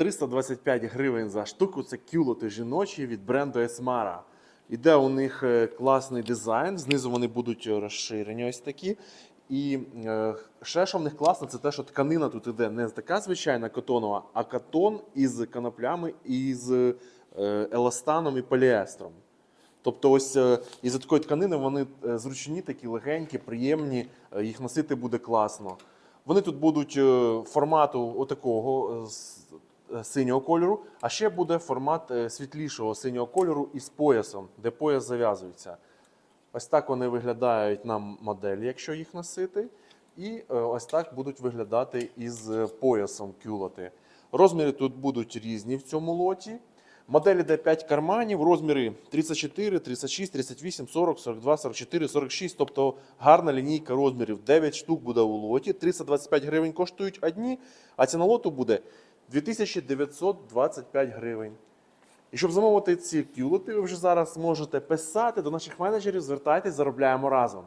325 гривень за штуку. Це кюлоти жіночі від бренду Esmara. Іде у них е, класний дизайн. Знизу вони будуть розширені ось такі. І е, ще що в них класно, це те, що тканина тут іде не така звичайна котонова, а катон із коноплями, із е, еластаном і поліестром. Тобто, ось із такої тканини вони зручні, такі легенькі, приємні, їх носити буде класно. Вони тут будуть формату отакого з- синього кольору, а ще буде формат е, світлішого синього кольору із поясом, де пояс зав'язується. Ось так вони виглядають на моделі, якщо їх носити. І е, ось так будуть виглядати із е, поясом кюлоти. Розміри тут будуть різні в цьому лоті. Модель іде 5 карманів, розміри 34, 36, 38, 40, 42, 44, 46. Тобто гарна лінійка розмірів. 9 штук буде у лоті. 325 гривень коштують одні, а ціна лоту буде 2925 гривень. І щоб замовити ці кюлоти, ви вже зараз можете писати до наших менеджерів, звертайтесь, заробляємо разом.